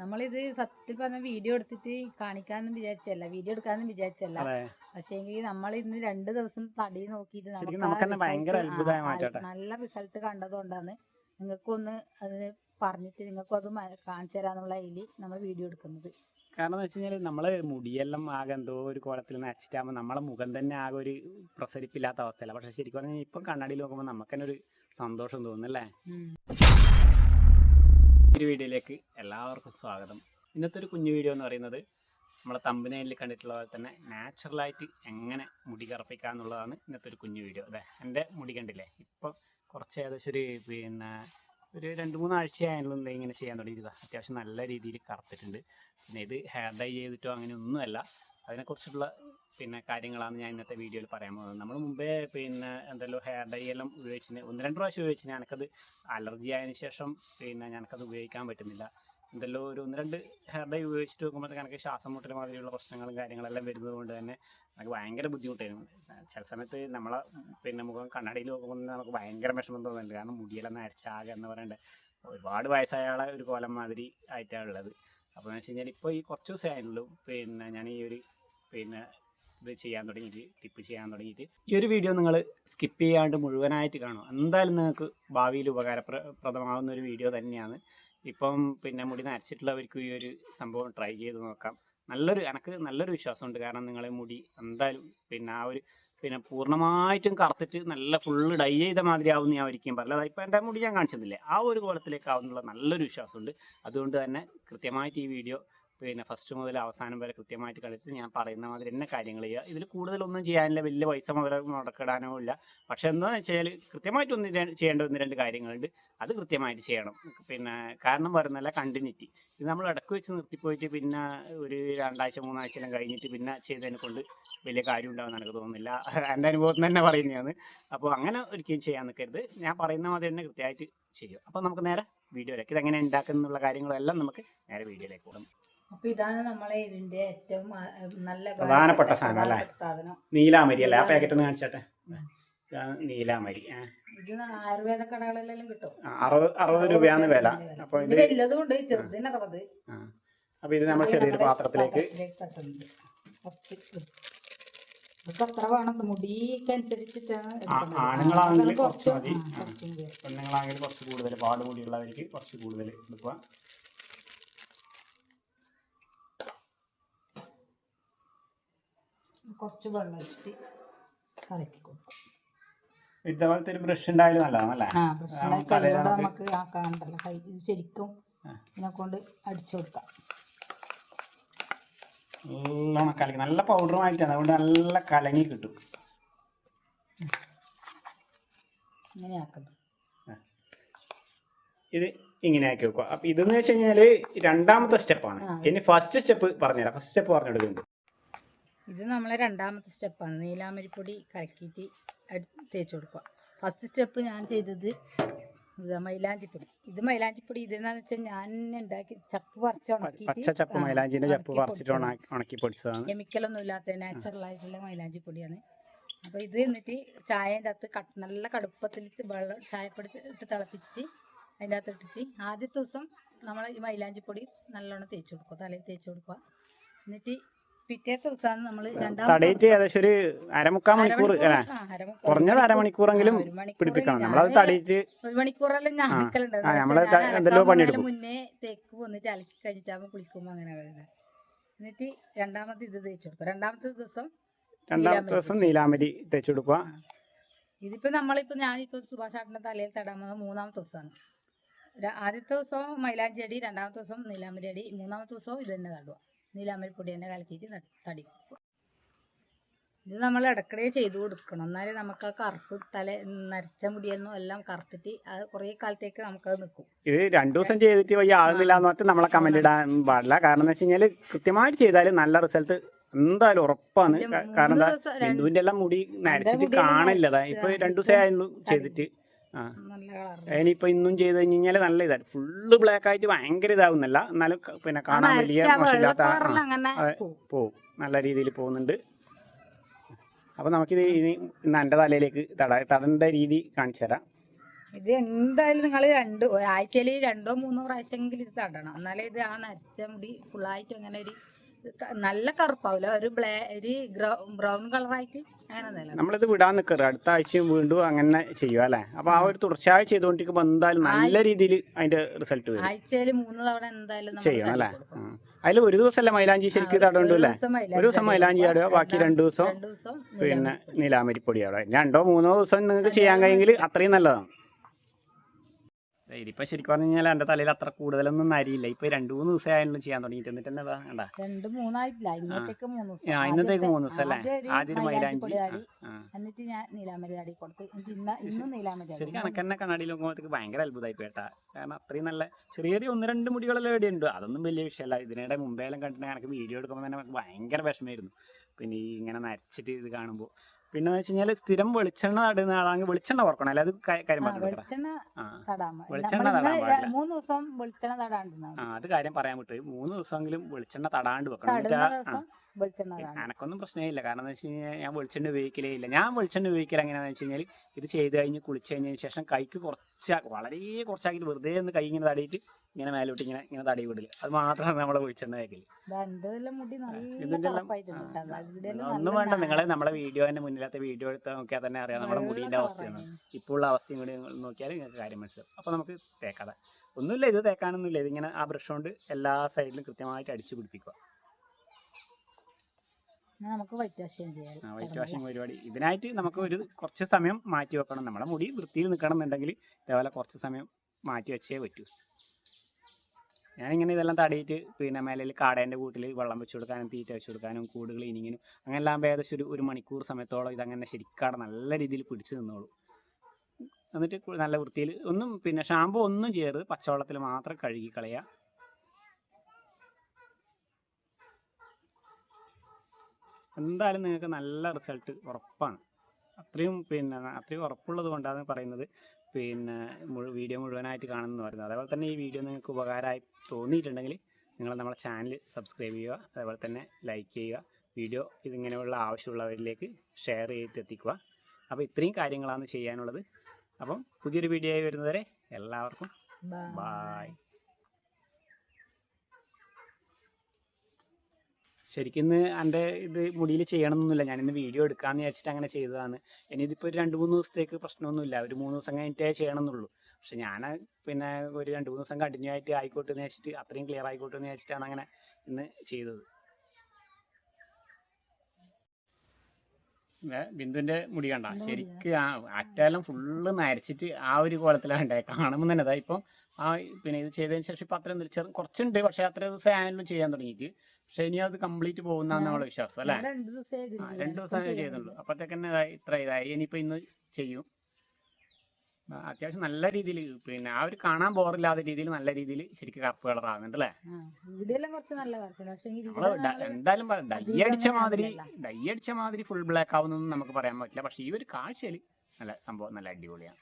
നമ്മളിത് സത്യം പറഞ്ഞ വീഡിയോ എടുത്തിട്ട് കാണിക്കാന്ന് വിചാരിച്ചല്ല വീഡിയോ എടുക്കാന്ന് വിചാരിച്ചല്ല. പക്ഷേ പക്ഷേങ്കിൽ നമ്മൾ ഇന്ന് രണ്ട് ദിവസം തടി നോക്കിയിട്ട് നമുക്ക്. നല്ല റിസൾട്ട് കണ്ടതുകൊണ്ടാണ് നിങ്ങൾക്കൊന്ന് അതിന് പറഞ്ഞിട്ട് നിങ്ങൾക്കും അത് കാണിച്ചു തരാന്നുള്ള ഇതിൽ നമ്മൾ വീഡിയോ എടുക്കുന്നത്. കാരണം എന്ന് വെച്ച് കഴിഞ്ഞാൽ നമ്മളെ മുടിയെല്ലാം ആകെ എന്തോ ഒരു കോലത്തിൽ നച്ചിട്ടാകുമ്പോൾ നമ്മളെ മുഖം തന്നെ ആകെ ഒരു പ്രസരിപ്പില്ലാത്ത അവസ്ഥയല്ല? പക്ഷെ ശരിക്കും പറഞ്ഞാൽ ഇപ്പം കണ്ണാടിയിൽ നോക്കുമ്പോൾ നമുക്ക് തന്നെ ഒരു സന്തോഷം തോന്നുന്നല്ലേ ഒരു വീഡിയോയിലേക്ക് എല്ലാവർക്കും സ്വാഗതം. ഇന്നത്തെ ഒരു കുഞ്ഞു വീഡിയോ എന്ന് പറയുന്നത് നമ്മളെ തമ്പനയിൽ കണ്ടിട്ടുള്ള പോലെ തന്നെ നാച്ചുറലായിട്ട് എങ്ങനെ മുടി കറുപ്പിക്കുക എന്നുള്ളതാണ് ഇന്നത്തെ ഒരു കുഞ്ഞു വീഡിയോ. അതെ എന്റെ മുടി കണ്ടില്ലേ? ഇപ്പോൾ കുറച്ച് ഏകദേശം ഒരു പിന്നെ ഒരു രണ്ട് മൂന്ന് ആഴ്ചയായാലും ഇങ്ങനെ ചെയ്യാൻ തുടങ്ങിയത് അത്യാവശ്യം നല്ല രീതിയിൽ കറുത്തിട്ടുണ്ട്. പിന്നെ ഇത് ഹെയർ ഡൈ ചെയ്തിട്ടോ അങ്ങനെ ഒന്നുമല്ല അതിനെക്കുറിച്ചുള്ള പിന്നെ കാര്യങ്ങളാണ് ഞാൻ ഇന്നത്തെ വീഡിയോയിൽ പറയാൻ പോകുന്നത്. നമ്മൾ മുമ്പേ പിന്നെ എന്തല്ലോ ഹെയർ ഡൈ എല്ലാം ഉപയോഗിച്ചിന് ഒന്ന് രണ്ട് പ്രാവശ്യം ഉപയോഗിച്ച് ഞാനക്കത് അലർജി ആയതിനു ശേഷം പിന്നെ ഞാനക്കത് ഉപയോഗിക്കാൻ പറ്റുന്നില്ല. എന്തല്ലോ ഒരു ഒന്ന് രണ്ട് ഹെയർ ഡൈ ഉപയോഗിച്ചിട്ട് നോക്കുമ്പോഴത്തേക്ക് എനിക്ക് ശ്വാസം മുട്ടൽ മാതിരിയുള്ള പ്രശ്നങ്ങളും കാര്യങ്ങളെല്ലാം വരുന്നത് കൊണ്ട് തന്നെ നമുക്ക് ഭയങ്കര ബുദ്ധിമുട്ടായിരുന്നു. ചില സമയത്ത് നമ്മളെ പിന്നെ മുഖം കണ്ണാടിയിൽ നോക്കുമ്പോൾ നമുക്ക് ഭയങ്കര വിഷമം തോന്നുന്നുണ്ട്. കാരണം മുടിയെല്ലാം നരച്ചാകെ എന്ന് പറയണ്ടേ. ഒരുപാട് വയസ്സായ ആളെ ഒരു കോലം മാതിരി ആയിട്ടാണ് ഉള്ളത്. അപ്പോൾ എന്ന് വെച്ച് കഴിഞ്ഞാൽ ഇപ്പോൾ ഈ കുറച്ച് ദിവസമായുള്ളൂ പിന്നെ ഞാൻ ഈ ഒരു പിന്നെ ഇത് ചെയ്യാൻ തുടങ്ങിയിട്ട് ടിപ്പ് ചെയ്യാൻ തുടങ്ങിയിട്ട്. ഈ ഒരു വീഡിയോ നിങ്ങൾ സ്കിപ്പ് ചെയ്യാണ്ട് മുഴുവനായിട്ട് കാണും എന്തായാലും നിങ്ങൾക്ക് ഭാവിയിൽ ഉപകാരപ്രദമാകുന്ന ഒരു വീഡിയോ തന്നെയാണ്. ഇപ്പം പിന്നെ മുടി നരച്ചിട്ടുള്ളവർക്ക് ഈ ഒരു സംഭവം ട്രൈ ചെയ്ത് നോക്കാം. നല്ലൊരു എനിക്ക് നല്ലൊരു വിശ്വാസമുണ്ട്. കാരണം നിങ്ങളെ മുടി എന്തായാലും പിന്നെ ആ ഒരു പിന്നെ പൂർണമായിട്ടും കറുത്തിട്ട് നല്ല ഫുള്ള് ഡൈ ചെയ്ത മാതിരി ആവും ഞാൻ ഒരിക്കലും പറയില്ല ഇപ്പം എന്റെ മുടി ഞാൻ കാണിച്ചതില്ലേ? ആ ഒരു കോലത്തിലേക്ക് ആവുന്നുള്ള നല്ലൊരു വിശ്വാസമുണ്ട്. അതുകൊണ്ട് തന്നെ കൃത്യമായിട്ട് ഈ വീഡിയോ പിന്നെ ഫസ്റ്റ് മുതൽ അവസാനം വരെ കൃത്യമായിട്ട് കളിച്ച് ഞാൻ പറയുന്ന മാതിരി തന്നെ കാര്യങ്ങൾ ചെയ്യുക. ഇതിൽ കൂടുതലൊന്നും ചെയ്യാനില്ല. വലിയ പൈസ മുതൽ മുടക്കിടാനോ ഇല്ല. പക്ഷെ എന്താണെന്ന് വെച്ചാൽ കൃത്യമായിട്ട് ഒന്ന് ചെയ്യേണ്ട ഒന്ന് രണ്ട് കാര്യങ്ങളുണ്ട്. അത് കൃത്യമായിട്ട് ചെയ്യണം. പിന്നെ കാരണം പറയുന്നല്ല കണ്ടിന്യൂറ്റി ഇത് നമ്മൾ ഇടയ്ക്ക് വെച്ച് നിർത്തിപ്പോയിട്ട് പിന്നെ ഒരു രണ്ടാഴ്ച മൂന്നാഴ്ച എല്ലാം കഴിഞ്ഞിട്ട് പിന്നെ ചെയ്തതിനെ കൊണ്ട് വലിയ കാര്യം ഉണ്ടാകുമെന്ന് എനിക്ക് തോന്നുന്നില്ല. എന്റെ അനുഭവത്തിൽ തന്നെ പറയുന്നതാണ്. അപ്പോൾ അങ്ങനെ ഒരിക്കലും ചെയ്യാൻ നിൽക്കരുത്. ഞാൻ പറയുന്ന മാതിരി തന്നെ കൃത്യമായിട്ട് ചെയ്യും അപ്പോൾ നമുക്ക് നേരെ വീഡിയോയിലേക്ക് ഇത് എങ്ങനെ ഉണ്ടാക്കുന്നുള്ള കാര്യങ്ങളെല്ലാം നമുക്ക് നേരെ വീഡിയോയിലേക്ക് പോകും. അപ്പൊ ഇതാണ് നമ്മളെ ഇതിന്റെ ഏറ്റവും നല്ല പ്രധാനപ്പെട്ട സാധനം അല്ലേ? സാധനം. നീലാമരി അല്ലേ? ആ പാക്കറ്റ് ഒന്ന് കാണിച്ചാട്ടെ? ഇതാണ് നീലാമരി. ഇത് ആയുർവേദ കടകളിലെല്ലാം കിട്ടും. അറുപത് അറുപത് രൂപയാണ് വില. അപ്പൊ ഇത് ഇത് വലുതും ഉണ്ട് ചെറുതിന് അറുപത്. ആ. അപ്പോൾ ഇത് നമ്മൾ ചെറിയൊരു പാത്രത്തിലേക്ക് വേണം. എടുക്കുന്നത്. ആണുങ്ങളാണെങ്കിൽ കുറച്ച് മതി. പെണ്ണുങ്ങളാണെങ്കിൽ കൂടുതൽ. പാട് കൂടിയുള്ളവർക്ക് കുറച്ച് കൂടുതൽ എടുക്കുക. കുറച്ച് വെള്ളം ഒഴിച്ചിട്ട് കലക്കി കൊടുക്കും. ഇതേപോലത്തെ ഒരു ബ്രഷ് ഉണ്ടായാലും നല്ലതാണ് അല്ലേ ആ നമുക്ക് ആക്കാണ്ടല്ലോ കൈ ഇത് ശരിക്കും. ഇതിനെ കൊണ്ട് അടിച്ചു കൊടുക്കാം. നല്ലോണം കലക്കി നല്ല പൗഡറുമായിട്ടാണ് അതുകൊണ്ട് നല്ല കലങ്ങി കിട്ടും. ഇങ്ങനെ ആക്കണം ഇത് ഇങ്ങനെ ആക്കി വെക്കുക. അപ്പം ഇതെന്ന് വെച്ച് കഴിഞ്ഞാൽ രണ്ടാമത്തെ സ്റ്റെപ്പാണ് ഇനി ഫസ്റ്റ് സ്റ്റെപ്പ് പറഞ്ഞുതരാം. ഫസ്റ്റ് സ്റ്റെപ്പ് പറഞ്ഞെടുക്കുന്നുണ്ട്. ഇത് നമ്മളെ രണ്ടാമത്തെ സ്റ്റെപ്പാണ്. നീലാമരിപ്പൊടി കലക്കിയിട്ട് അടുത്ത് തേച്ച് കൊടുക്കുക. ഫസ്റ്റ് സ്റ്റെപ്പ് ഞാൻ ചെയ്തത് ഇത് മൈലാഞ്ചിപ്പൊടി. ഇത് മൈലാഞ്ചിപ്പൊടി ഇതെന്നാന്ന് വെച്ചാൽ ഞാൻ ഉണ്ടാക്കി ചപ്പ് പറിച്ച് പച്ച ചപ്പ് മൈലാഞ്ചിന്റെ ചപ്പ് പറിച്ചിട്ട് ഉണക്കി ഉണ- ഉണക്കി പൊടിച്ചതാണ്. കെമിക്കലൊന്നും ഇല്ലാത്ത നാച്ചുറൽ ആയിട്ടുള്ള മൈലാഞ്ചിപ്പൊടിയാണ്. അപ്പോൾ ഇത് എന്നിട്ട് ചായന്റെ അകത്ത് കട്ട് നല്ല കടുപ്പത്തിൽ വെള്ളം ചായപ്പൊടി ഇട്ട് തിളപ്പിച്ചിട്ട് അതിന്റെ അകത്ത് ഇട്ടിട്ട് ആദ്യത്തെ ദിവസം നമ്മൾ ഈ മൈലാഞ്ചിപ്പൊടി നല്ലോണം തേച്ച് കൊടുക്കുക. തലയിൽ തേച്ച് കൊടുക്കുക. എന്നിട്ട് പിറ്റേത്തെ ദിവസമാണ് നമ്മൾ തടയിട്ട് ഏകദേശം ഒരു അരമുക്കാൽ മണിക്കൂർ. കുറഞ്ഞത് അരമണിക്കൂറെങ്കിലും പിടിപ്പിക്കണം. നമ്മളത് തടയിട്ട് ഒരു മണിക്കൂറെല്ലാം ഞാൻ നമ്മൾ എന്തെല്ലോ പണിയെടുക്കും. മുന്നേ തേക്ക് വന്നിട്ട് അലക്കി കഴിഞ്ഞിട്ടാകുമ്പോൾ കുളിക്കുമ്പോൾ അങ്ങനെ കഴിയുന്നത് എന്നിട്ട് രണ്ടാമത്തെ ഇത് തേച്ചു കൊടുക്കും. രണ്ടാമത്തെ ദിവസം രണ്ടാമത്തെ ദിവസം നീലാമരി തേച്ചു കൊടുക്കുക ഇതിപ്പോ നമ്മളിപ്പോ ഞാനിപ്പോ സുഭാഷ് ആട്ടിന്റെ തലയിൽ തടാൻ പോകുന്നത് മൂന്നാമത്തെ ദിവസമാണ്. ആദ്യത്തെ ദിവസം മൈലാഞ്ചി അടി രണ്ടാമത്തെ ദിവസം നീലാമരി അടി മൂന്നാമത്തെ ദിവസവും ഇത് തന്നെ തടുക നീലാമ്പരി പൊടി തന്നെ കലക്കിയിട്ട് ന- തടി കൊടുക്കുക. ഇത് നമ്മൾ ഇടക്കിടെ ചെയ്തു കൊടുക്കണം. എന്നാലേ നമുക്ക് ആ കറുപ്പ് തല നരച്ച മുടിയൊന്നും എല്ലാം കറുത്തിട്ട് അത് കുറേ കാലത്തേക്ക് നമുക്കത് നിൽക്കും. ഇത് രണ്ടു ദിവസം ചെയ്തിട്ട് വയ്യ ആകുന്നില്ല എന്ന് പറഞ്ഞിട്ട് നമ്മളെ കമന്റ് ഇടാൻ പാടില്ല. കാരണം എന്ന് വെച്ച് കഴിഞ്ഞാൽ കൃത്യമായിട്ട് ചെയ്താൽ നല്ല റിസൾട്ട് എന്തായാലും ഉറപ്പാണ്. കാരണം എന്താ ബിന്ദുവിന്റെ എല്ലാം മുടി നരച്ചിട്ട് കാണില്ല കാണില്ലതാ. ഇപ്പൊ രണ്ടു ദിവസം ആയിരുന്നു ചെയ്തിട്ട്. നല്ല കളർ ഇനിയിപ്പോ ഇന്നും ചെയ്ത് കഴിഞ്ഞാൽ നല്ല ഇതാണ് ഫുള്ള് ബ്ലാക്ക് ആയിട്ട് ഭയങ്കര ഇതാവുന്നല്ല. എന്നാലും പിന്നെ കാണാൻ വലിയ മോശമില്ലാത്ത. പോവും. നല്ല രീതിയിൽ പോകുന്നുണ്ട്. അപ്പൊ നമുക്കിത് ഇനി എന്റെ തലയിലേക്ക് തട തടണ്ട രീതി കാണിച്ചു തരാം. ഇത് എന്തായാലും നിങ്ങൾ രണ്ട് ഒരാഴ്ചയിൽ രണ്ടോ മൂന്നോ പ്രാവശ്യമെങ്കിലും ഇത് തടണം. എന്നാലേ ഇത് ആ നരച്ച മുടി ഫുള്ളായിട്ട് അങ്ങനെ ഒരു നല്ല കറുപ്പാവില്ല ഒരു ബ്ലാ ഒരു ബ്രൗൺ കളറായിട്ട് നമ്മളിത് വിടാൻ നിൽക്കരുത് അടുത്ത ആഴ്ചയും വീണ്ടും അങ്ങനെ ചെയ്യുക അല്ലേ? അപ്പൊ ആ ഒരു തുടർച്ചയായി ചെയ്തുകൊണ്ടിരിക്കുമ്പോൾ എന്തായാലും നല്ല രീതിയിൽ അതിന്റെ റിസൾട്ട് വരും. ആഴ്ചയിൽ മൂന്ന് തവണ എന്തായാലും ചെയ്യണം അല്ലേ. അതിൽ ഒരു ദിവസമല്ലേ മൈലാഞ്ചി ശരിക്കും തടണ്ടു അല്ലേ ഒരു ദിവസം മൈലാഞ്ചി ആടുക ബാക്കി രണ്ടു ദിവസം പിന്നെ നീലാമരിപ്പൊടി. ആടുക രണ്ടോ മൂന്നോ ദിവസം നിങ്ങൾക്ക് ചെയ്യാൻ കഴിയെങ്കിൽ അത്രയും നല്ലതാണ്. ഇതിപ്പോ ശരിക്കും പറഞ്ഞു കഴിഞ്ഞാൽ എന്റെ തലയിൽ അത്ര കൂടുതലൊന്നും നരിയില്ല ഇപ്പൊ രണ്ട് മൂന്ന് ദിവസം ആയാലും ചെയ്യാൻ തുടങ്ങിയിട്ട്. എന്നിട്ട് തന്നെ രണ്ട് മൂന്നായിട്ടില്ല. ഇന്നത്തേക്ക് മൂന്ന് ദിവസം. ആ, ഇന്നത്തേക്ക് ആദ്യത്തെ- മൂന്ന് ദിവസം അല്ലേ? ആദ്യം മൈലാഞ്ചി. എന്നിട്ട് ഞാൻ നീലാമരി ആടി കൊടുത്ത്. എന്നിട്ട് ഇന്നും നീലാമരി ശരിക്കും കണക്ക് തന്നെ നോക്കുമ്പോഴത്തേക്ക് ഭയങ്കര അത്ഭുതമായി പോയിട്ടാ കാരണം അത്രയും നല്ല ചെറിയ ചെറിയ ഒന്ന് രണ്ട് മുടികളെല്ലാം ഇവിടെ ഉണ്ട്. അതൊന്നും വലിയ വിഷയമല്ല. ഇതിനിടെ മുമ്പേലും കണ്ടിട്ട് എനിക്ക് വീഡിയോ എടുക്കുമ്പോൾ തന്നെ ഭയങ്കര വിഷമമായിരുന്നു. പിന്നെ ഈ ഇങ്ങനെ നരച്ചിട്ട് ഇത് കാണുമ്പോൾ പിന്നെ വെച്ച് കഴിഞ്ഞാൽ സ്ഥിരം വെളിച്ചെണ്ണ നടുന്ന ആളാണെങ്കിൽ വെളിച്ചെണ്ണ അല്ലെ അത് കാര്യം വെളിച്ചെണ്ണ ആ. വെളിച്ചെണ്ണ തടാൻ പാടില്ല. മൂന്ന് ദിവസം വെളിച്ചെണ്ണ ആ അത് കാര്യം പറയാൻ വിട്ടു. മൂന്ന് ദിവസമെങ്കിലും വെളിച്ചെണ്ണ തടാണ്ട് വെക്കണം. എനക്കൊന്നും പ്രശ്നമില്ല. കാരണം എന്താ വെച്ച് കഴിഞ്ഞാൽ ഞാൻ വെളിച്ചെണ്ണ ഉപയോഗിക്കലേ ഇല്ല. ഞാൻ വെളിച്ചെണ്ണ ഉപയോഗിക്കൽ എങ്ങനെയാണെന്ന് വെച്ച് കഴിഞ്ഞാൽ ഇത് ചെയ്ത് കഴിഞ്ഞ് കുളിച്ച് കഴിഞ്ഞതിന് ശേഷം കൈക്ക് കുറച്ച് വളരെ കുറച്ചാക്കിയിട്ട് വെറുതെ ഒന്ന് കൈ ഇങ്ങനെ തടയിട്ട് ഇങ്ങനെ മേലോട്ട് ഇങ്ങനെ ഇങ്ങനെ തടി വിടില്ല. അത് മാത്രമാണ് നമ്മളെ വെളിച്ചെണ്ണ തേക്കൽ ഇതിന്റെ ഒന്നും വേണ്ട. നിങ്ങളെ നമ്മളെ നമ്മളെ വീഡിയോന്റെ മുന്നിലത്തെ വീഡിയോ എടുത്ത് നോക്കിയാൽ തന്നെ അറിയാം. നമ്മുടെ മുടിന്റെ അവസ്ഥയാണ്. ഇപ്പോൾ ഉള്ള അവസ്ഥയും കൂടി നോക്കിയാൽ നിങ്ങൾക്ക് കാര്യം മനസ്സിലാവും. അപ്പൊ നമുക്ക് തേക്കാതെ. ഒന്നുമില്ല ഇത് തേക്കാനൊന്നുമില്ല. ഇതിങ്ങനെ ആ ബ്രഷ് കൊണ്ട് എല്ലാ സൈഡിലും കൃത്യമായിട്ട് അടിച്ചു പിടിപ്പിക്കുക. നമുക്ക് വൈറ്റ് ചെയ്യാം വൈറ്റ് വാഷിംഗ് പരിപാടി ഇതിനായിട്ട് നമുക്ക് ഒരു കുറച്ച് സമയം മാറ്റി വെക്കണം. നമ്മുടെ മുടി വൃത്തിയിൽ നിൽക്കണം എന്നുണ്ടെങ്കിൽ ഇതേപോലെ കുറച്ച് സമയം മാറ്റി വെച്ചേ പറ്റൂ. ഞാനിങ്ങനെ ഇതെല്ലാം തടിയിട്ട് പിന്നെ മേലയിൽ കാടേന്റെ കൂട്ടിൽ വെള്ളം വെച്ച് കൊടുക്കാനും തീറ്റ വെച്ച് കൊടുക്കാനും കൂട് ക്ലീനിങ്ങിനും അങ്ങനെ എല്ലാം ഏകദേശം ഒരു ഒരു മണിക്കൂർ സമയത്തോളം ഇതങ്ങനെ ശരിക്കാടെ നല്ല രീതിയിൽ പിടിച്ച് നിന്നോളൂ. എന്നിട്ട് നല്ല വൃത്തിയിൽ ഒന്നും പിന്നെ ഷാമ്പു ഒന്നും ചെയ്യരുത്. പച്ചവെള്ളത്തിൽ മാത്രം കഴുകി കളയുക എന്തായാലും നിങ്ങൾക്ക് നല്ല റിസൾട്ട് ഉറപ്പാണ്. അത്രയും പിന്നെ അത്രയും ഉറപ്പുള്ളത് കൊണ്ടാണ് പറയുന്നത്. പിന്നെ വീഡിയോ മുഴുവനായിട്ട് കാണുമെന്ന് പറയുന്നത് അതേപോലെ തന്നെ ഈ വീഡിയോ നിങ്ങൾക്ക് ഉപകാരമായി തോന്നിയിട്ടുണ്ടെങ്കിൽ നിങ്ങൾ നമ്മളെ ചാനൽ സബ്സ്ക്രൈബ് ചെയ്യുക അതേപോലെ തന്നെ ലൈക്ക് ചെയ്യുക വീഡിയോ ഇതിങ്ങനെയുള്ള ആവശ്യമുള്ളവരിലേക്ക് ഷെയർ ചെയ്തിട്ട് എത്തിക്കുക. അപ്പോൾ ഇത്രയും കാര്യങ്ങളാണ് ചെയ്യാനുള്ളത്. അപ്പം പുതിയൊരു വീഡിയോ ആയി വരുന്നവരെ എല്ലാവർക്കും Bye. ബായ് ശരിക്കും ഇന്ന് എന്റെ ഇത് മുടിയിൽ ചെയ്യണമെന്നൊന്നുമില്ല. ഞാനിന്ന് വീഡിയോ എടുക്കാമെന്ന് വിചാരിച്ചിട്ട് അങ്ങനെ ചെയ്തതാണ്. ഇനി ഇതിപ്പോൾ ഒരു രണ്ട് മൂന്ന് ദിവസത്തേക്ക് പ്രശ്നമൊന്നുമില്ല. ഒരു മൂന്ന് ദിവസം കഴിഞ്ഞിട്ടേ ചെയ്യണമെന്നുള്ളൂ. പക്ഷെ ഞാൻ പിന്നെ ഒരു രണ്ട് മൂന്ന് ദിവസം കണ്ടിന്യൂ ആയിട്ട് ആയിക്കോട്ടെ എന്ന് വെച്ചിട്ട് അത്രയും ക്ലിയർ ആയിക്കോട്ടെ എന്ന് വെച്ചിട്ടാണ് അങ്ങനെ ഇന്ന് ചെയ്തത്. ബിന്ദുവിന്റെ മുടി കണ്ട? ശരിക്ക് ആ അറ്റാലം ഫുള്ള് നരച്ചിട്ട് ആ ഒരു കോലത്തിലാണ് ഉണ്ടായത് കാണുമ്പോൾ തന്നെ ഇപ്പം ആ പിന്നെ ഇത് ചെയ്തതിന് ശേഷം ഇപ്പം അത്രയും ചെറു കുറച്ചുണ്ട്. പക്ഷെ അത്ര ദിവസം ആയാലും ചെയ്യാൻ തുടങ്ങിയിട്ട്. പക്ഷെ ഇനി അത് കംപ്ലീറ്റ് പോകുന്ന നമ്മളെ വിശ്വാസം അല്ലെ? രണ്ടു ദിവസം ചെയ്തുള്ളൂ അപ്പത്തേക്കന്നെ ഇത്ര ഇതായി ഇനിയിപ്പോ ഇന്ന് ചെയ്യും. അത്യാവശ്യം നല്ല രീതിയിൽ പിന്നെ ആ ഒരു കാണാൻ ബോറില്ലാത്ത രീതിയിൽ നല്ല രീതിയിൽ ശരിക്കും കറുപ്പ് കളറാകുന്നുണ്ട് അല്ലേ? ആ, ഇവിടെയെല്ലാം കുറച്ച് നല്ല കറുപ്പാണ് പക്ഷെ നമ്മൾ ഡ- എന്തായാലും ഡൈ അധികം അടിച്ച മാതിരി. ഡൈ അടിച്ച മാതിരി ഫുൾ ബ്ലാക്ക് ആവുന്നൊന്നും നമുക്ക് പറയാൻ പറ്റില്ല. പക്ഷെ ഈ ഒരു കാഴ്ചയിൽ നല്ല സംഭവം നല്ല അടിപൊളിയാണ്.